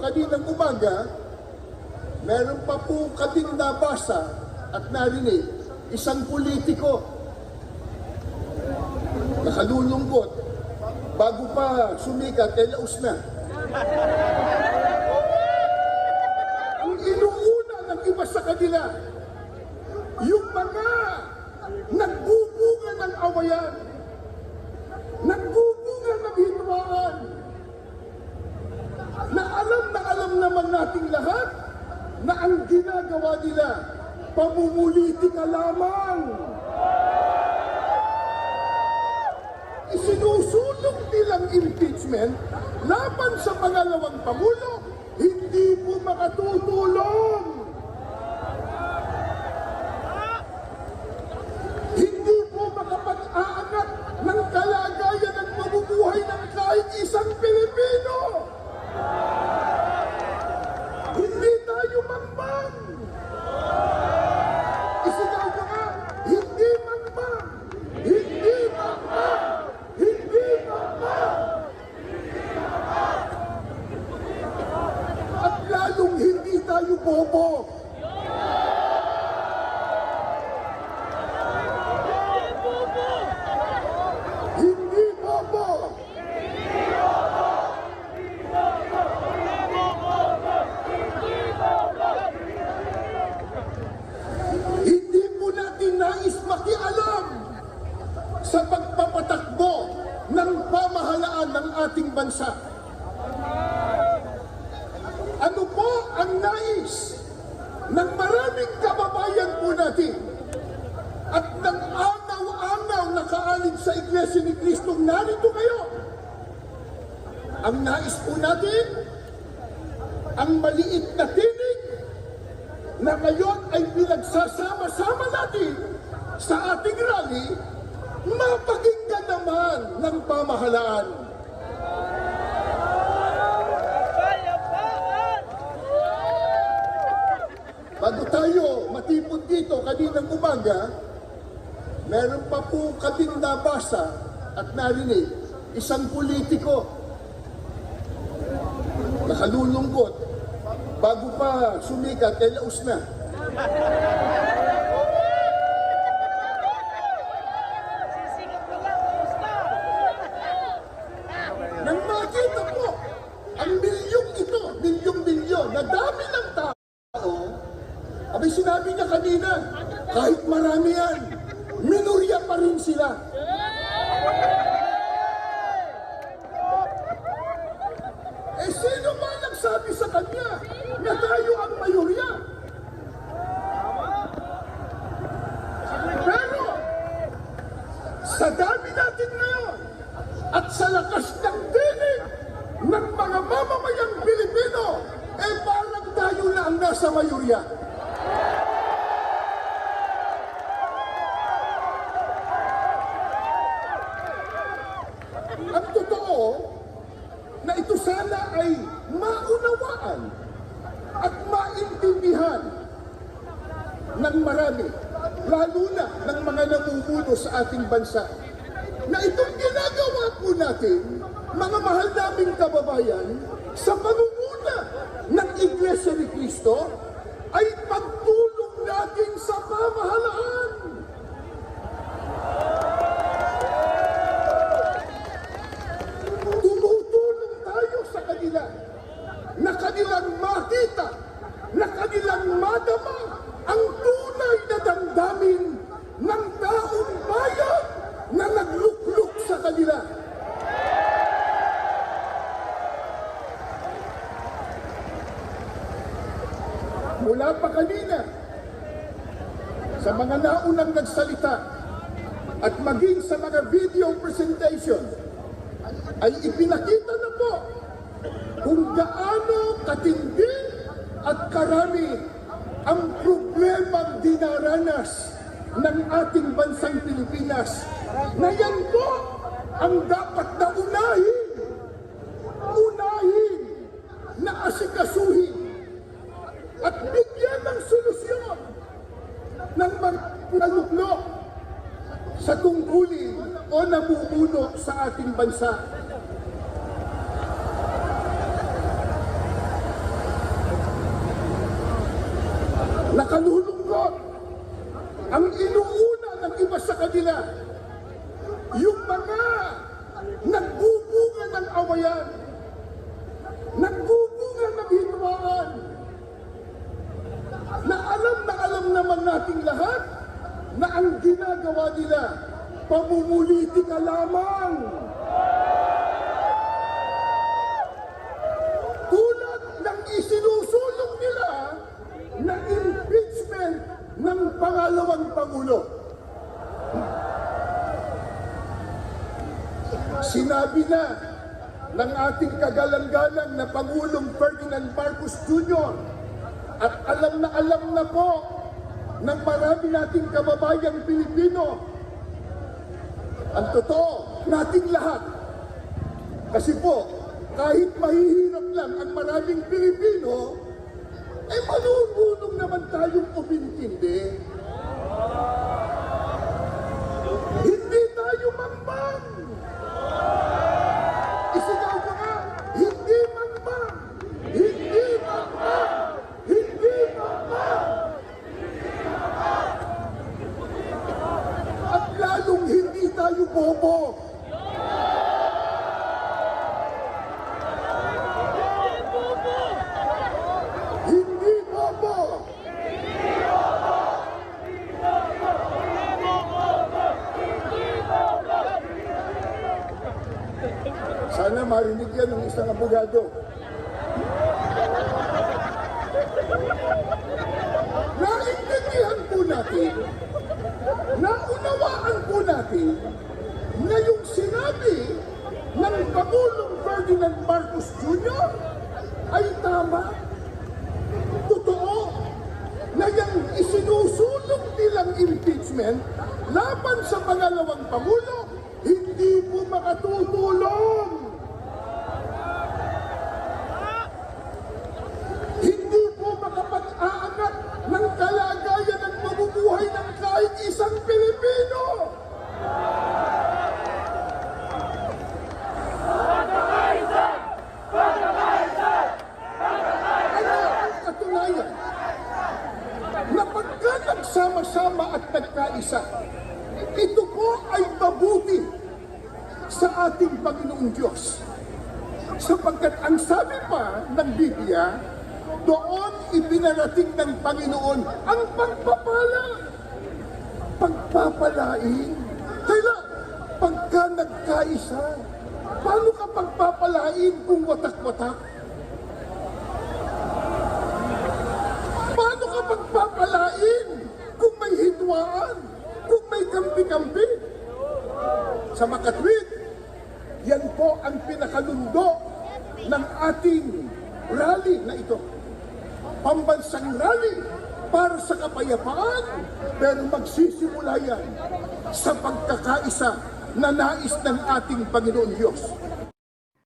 kaninang umaga, meron pa po kaming nabasa at narinig isang politiko nakalulungkot bago pa sumikat, eh laos na. Ang inuuna ng iba sa kanila, yung mga nagbubunga ng awayan, nagbubunga ng hinwaan, na alam na alam naman nating lahat na ang ginagawa nila, pamumulitika lamang. Isinusulong nilang impeachment laban sa pangalawang Pangulo, hindi po makatutulong. Hindi po makapag-aangat ng kalagayan ng mabubuhay ng kahit isang Pilipino. Hindi tayo mambang. Isigaw ko nga, hindi mambang. Hindi mambang. Hindi mambang. At lalong hindi tayo bobo. Hindi bobo. Hindi po natin nais makialam sa pagpapatakbo ng pamahalaan ng ating bansa. Ano po ang nais ng maraming kababayan po natin at ng anaw-anaw na kaalid sa Iglesia ni Cristo narito kayo? Ang nais po natin, ang maliit na tinig na ngayon ay pinagsasama-sama natin sa ating rally, mapakinggan naman ng pamahalaan. Bago tayo matipon dito kaninang umaga, meron pa po kaming nabasa at narinig isang politiko nakalulungkot bago pa sumikat, eh laos na. Nang makita po ang milyong ito, milyong-milyon, na dami ng tao, abay sinabi niya kanina, kahit marami yan, minorya pa rin sila. Eh sino ba nagsabi sa kanya na tayo ang mayorya? Pero, sa dami natin at sa lakas ng ng mga mamamayang Pilipino, eh parang tayo na ang nasa mayorya. Ang totoo, na ito sana ay maunawaan at maintindihan ng marami, lalo na ng mga namumuno sa ating bansa, na itong ginagawa po natin, mga mahal naming kababayan, sa pangunguna ng Iglesia ni Cristo, ay pagtulong natin sa pamahalaan. tumutulong tayo sa kanila na kanilang makita, na kanilang madama ang tunay na damdamin ng taong bayan na naglukluk sa kanila. Mula pa kanina, sa mga naunang nagsalita at maging sa mga video presentation, ay ipinakita na po kung gaano katindi at karami ang problemang dinaranas ng ating bansang Pilipinas na yan po ang dapat na unahin, unahin na asikasuhin o namumuno sa ating bansa. Nakalulungkot ang inuuna ng iba sa kanila. Yung mga nagbubunga ng awayan, nagbubunga ng hitwaan, na alam na alam naman nating lahat na ang ginagawa nila pamumulitika lamang. Tulad ng isinusulong nila na impeachment ng pangalawang Pangulo. Sinabi na ng ating kagalang-galang na Pangulong Ferdinand Marcos Jr. at alam na alam na po ng marami nating kababayang Pilipino ang totoo nating lahat. Kasi po, kahit mahihirap lang ang maraming Pilipino, eh marunong naman tayong umintindi. Hindi tayo mambang. Isigaw ko nga, hindi mambang. Hindi mambang. Hindi mambang. At lalong bobo. Hindi bobo. Sana marinig yan ng isang abogado. Naintindihan po natin, naunawaan po natin na yung sinabi ng Pangulong Ferdinand Marcos Jr. ay tama. Totoo na yung isinusulong nilang impeachment laban sa pangalawang Pangulo, hindi po makatutulong. Hindi po makapag-aangat ng kalagayan ng mabubuhay ng kahit isang Pilipino. Ano ang katunayan? Na pagka nagsama-sama at nagkaisa, ito po ay mabuti sa ating Panginoong Diyos. Sapagkat ang sabi pa ng Biblia, doon ipinarating ng Panginoon ang pagpapala. Pagpapalain. Kailan? Pagka nagkaisa. Paano ka pagpapalain kung watak-watak? Paano ka pagpapalain kung may hitwaan? Kung may kampi-kampi? Sa makatwid, yan po ang pinakalundo ng ating rally na ito. Pambansang rally para sa kapayapaan, pero magsisimula yan sa pagkakaisa na nais ng ating Panginoon Diyos.